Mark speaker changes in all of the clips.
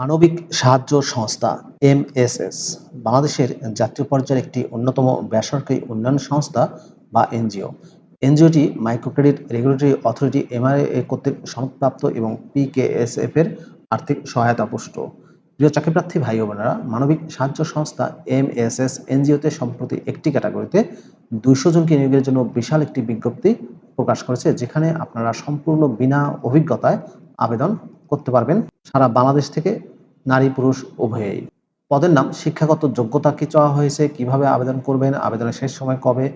Speaker 1: মানবিক সাহায্য সংস্থা এমএসএস, বাংলাদেশের জাতীয় পর্যায়ের একটি অন্যতম বেসরকারি উন্নয়ন সংস্থা বা এনজিও। এনজিওটি মাইক্রোক্রেডিট রেগুলেটরি অথরিটি এমআরএ কর্তৃক সনদপ্রাপ্ত এবং পিকেএসএফ এর আর্থিক সহায়তা পুষ্ট। প্রিয় চাকরিপ্রার্থী ভাই ও বোনেরা, মানবিক সাহায্য সংস্থা এমএসএস এনজিওতে সম্প্রতি একটি ক্যাটাগরিতে দুইশো জনকে নিয়োগের জন্য বিশাল একটি বিজ্ঞপ্তি প্রকাশ করেছে, যেখানে আপনারা সম্পূর্ণ বিনা অভিজ্ঞতায় আবেদন করতে পারবেন। সারা বাংলাদেশ থেকে নারী, পুরুষ উভয়েই। পদের নাম, শিক্ষাগত যোগ্যতা কি চাওয়া হয়েছে, কীভাবে আবেদন করবেন, আবেদনের শেষ সময় কবে,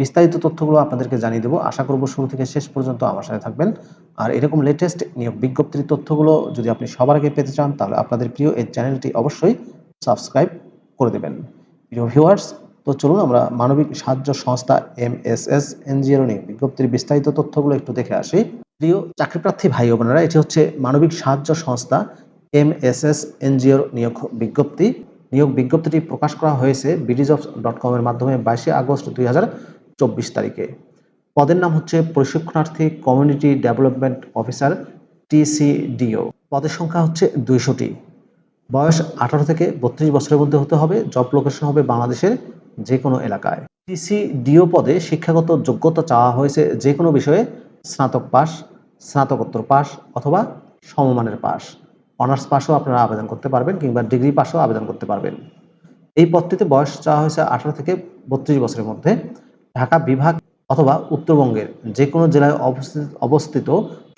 Speaker 1: বিস্তারিত তথ্যগুলো আপনাদেরকে জানিয়ে দেবো। আশা করব শুরু থেকে শেষ পর্যন্ত আমার সাথে থাকবেন। আর এরকম লেটেস্ট নিয়োগ বিজ্ঞপ্তির তথ্যগুলো যদি আপনি সবার আগে পেতে চান, তাহলে আপনাদের প্রিয় এই চ্যানেলটি অবশ্যই সাবস্ক্রাইব করে দেবেন। প্রিয় ভিউয়ার্স তো চলুন আমরা মানবিক সাহায্য সংস্থা এম এস এস এনজিও নিয়ে বিজ্ঞপ্তির বিস্তারিত তথ্যগুলো একটু দেখে আসি। প্রিয় চাকরিপ্রার্থী ভাই বোনেরা, এটি হচ্ছে মানবিক সাহায্য সংস্থা এম এস এস এনজিওর নিয়োগ বিজ্ঞপ্তি। নিয়োগ বিজ্ঞপ্তিটি প্রকাশ করা হয়েছে বিডিজ অফ ডট কমের মাধ্যমে বাইশে আগস্ট দুই চব্বিশ তারিখে। পদের নাম হচ্ছে প্রশিক্ষণার্থী কমিউনিটি ডেভেলপমেন্ট অফিসার, টিসিডিও। পদের সংখ্যা হচ্ছে দুইশোটি। বয়স আঠারো থেকে বত্রিশ বছরের মধ্যে হতে হবে। জব লোকেশন হবে বাংলাদেশের যে কোনো এলাকায়। টিসিডিও পদে শিক্ষাগত যোগ্যতা চাওয়া হয়েছে যে কোনো বিষয়ে স্নাতক পাস, স্নাতকোত্তর পাস অথবা সমমানের পাস। অনার্স পাসও আপনারা আবেদন করতে পারবেন কিংবা ডিগ্রি পাসও আবেদন করতে পারবেন। এই পদটিতে বয়স চাওয়া হয়েছে আঠারো থেকে বত্রিশ বছরের মধ্যে। ঢাকা বিভাগ অথবা উত্তরবঙ্গের যে কোনো জেলায় অবস্থিত অবস্থিত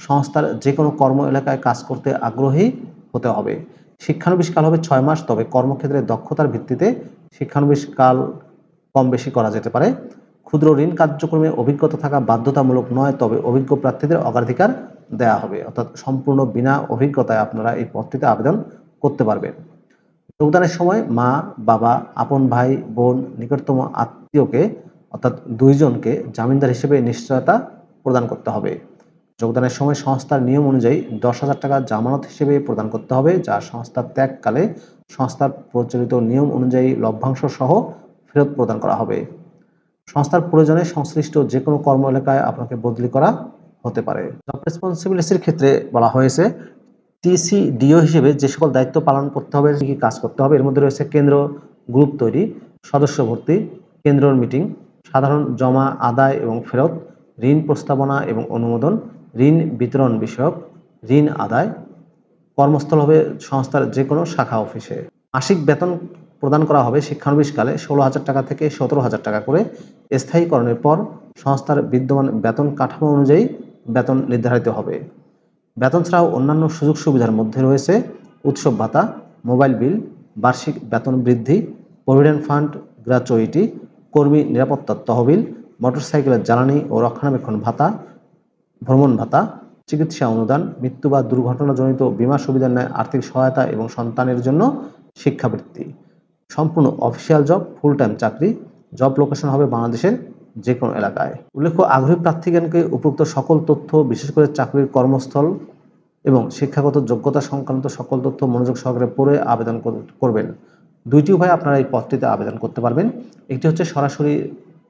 Speaker 1: সংস্থার যে কোনো কর্ম এলাকায় কাজ করতে আগ্রহী হতে হবে। শিক্ষানবিশকাল হবে ছয় মাস, তবে কর্মক্ষেত্রে দক্ষতার ভিত্তিতে শিক্ষানবিশকাল কম বেশি করা যেতে পারে। ক্ষুদ্র ঋণ কার্যক্রমে অভিজ্ঞতা থাকা বাধ্যতামূলক নয়, তবে অভিজ্ঞ প্রার্থীদের অগ্রাধিকার দেওয়া হবে। অর্থাৎ সম্পূর্ণ বিনা অভিজ্ঞতায় আপনারা এই পদটিতে আবেদন করতে পারবেন। যোগদানের সময় মা, বাবা, আপন ভাই, বোন, নিকটতম আত্মীয়কে, অর্থাৎ দুইজনকে জামিনদার হিসেবে নিশ্চয়তা প্রদান করতে হবে। যোগদানের সময় সংস্থার নিয়ম অনুযায়ী দশ হাজার টাকা জামানত হিসেবে প্রদান করতে হবে, যা সংস্থার ত্যাগকালে সংস্থার প্রচলিত নিয়ম অনুযায়ী লভ্যাংশ সহ ফেরত প্রদান করা হবে। সংস্থার প্রয়োজনে সংশ্লিষ্ট যে কোনো কর্ম এলাকায় আপনাকে বদলি করা হতে পারে। জব রেসপন্সিবিলিটির ক্ষেত্রে বলা হয়েছে টিসিডিও হিসেবে যে সকল দায়িত্ব পালন করতে হবে, কি কাজ করতে হবে, এর মধ্যে রয়েছে কেন্দ্র, গ্রুপ তৈরি, সদস্য ভর্তি, কেন্দ্রর মিটিং, সাধারণ জমা, আদায় এবং ফেরত, ঋণ প্রস্তাবনা এবং অনুমোদন, ঋণ বিতরণ বিষয়ক, ঋণ আদায়, কর্মস্থল হবে সংস্থার যে কোনো শাখা অফিসে। মাসিক বেতন প্রদান করা হবে শিক্ষানবিশকালে ষোলো হাজার টাকা থেকে সতেরো হাজার টাকা করে। স্থায়ীকরণের পর সংস্থার বিদ্যমান বেতন কাঠামো অনুযায়ী বেতন নির্ধারিত হবে। বেতন ছাড়াও অন্যান্য সুযোগ সুবিধার মধ্যে রয়েছে উৎসব ভাতা, মোবাইল বিল, বার্ষিক বেতন বৃদ্ধি, প্রভিডেন্ট ফান্ড গ্র্যাচুইটি কর্মী নিরাপত্তার তহবিল, মোটরসাইকেলের জ্বালানি ও রক্ষণাবেক্ষণ ভাতা, ভ্রমণ ভাতা, চিকিৎসা অনুদান, মৃত্যু বা দুর্ঘটনাজনিত বিমা সুবিধার ন্যায় আর্থিক সহায়তা এবং সন্তানের জন্য শিক্ষাবৃত্তি। সম্পূর্ণ অফিসিয়াল জব ফুল টাইম চাকরি জব লোকেশন হবে বাংলাদেশের যে কোনো এলাকায়। উল্লেখ্য, আগ্রহী প্রার্থীগণকে উপযুক্ত সকল তথ্য, বিশেষ করে চাকরির কর্মস্থল এবং শিক্ষাগত যোগ্যতা সংক্রান্ত সকল তথ্য মনোযোগ সহকারে পড়ে আবেদন করবেন। দুইটি উপায়ে আপনারা এই পদটিতে আবেদন করতে পারবেন। একটি হচ্ছে সরাসরি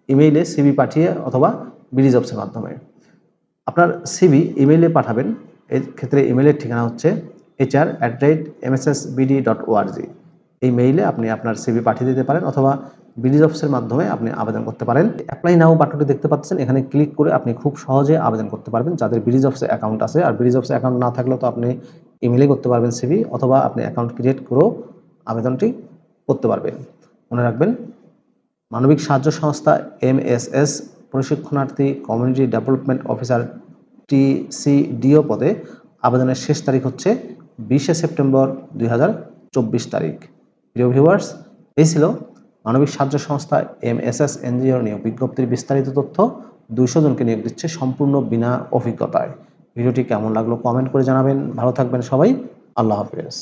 Speaker 1: ইমেইলে সিভি পাঠিয়ে অথবা বিডি জবসের মাধ্যমে। আপনার সিভি ইমেইলে পাঠাবেন। এই ক্ষেত্রে ইমেইলের ঠিকানা হচ্ছে HR at rate MSS MSSBD dot ORG এই মেইলে আপনি আপনার সিবি পাঠিয়ে দিতে পারেন অথবা বিডি জবসের মাধ্যমে আপনি আবেদন করতে পারেন। অ্যাপ্লাই নাও বাটনটি দেখতে পাচ্ছেন। এখানে ক্লিক করে আপনি খুব সহজে আবেদন করতে পারবেন। যাদের বিডি জবসে অ্যাকাউন্ট আছে, আর বিডি জবসে অ্যাকাউন্ট না থাকলেও তো আপনি ইমেলে করতে পারবেন সিভি অথবা আপনি অ্যাকাউন্ট ক্রিয়েট করেও আবেদনটি করতে পারবেন। মনে রাখবেন, মানবিক সাহায্য সংস্থা এমএসএস প্রশিক্ষণার্থী কমিউনিটি ডেভেলপমেন্ট অফিসার টিসিডিও পদে আবেদনের শেষ তারিখ হচ্ছে বিশে সেপ্টেম্বর দুই হাজার চব্বিশ তারিখ। প্রিয় ভিউয়ার্স এই ছিল মানবিক সাহায্য সংস্থা এমএসএস এনজিও নিয়োগ বিজ্ঞপ্তির বিস্তারিত তথ্য দুইশো জনকে নিয়োগ দিচ্ছে সম্পূর্ণ বিনা অভিজ্ঞতায়। ভিডিওটি কেমন লাগল কমেন্ট করে জানাবেন। ভালো থাকবেন সবাই। আল্লাহ হাফেজ।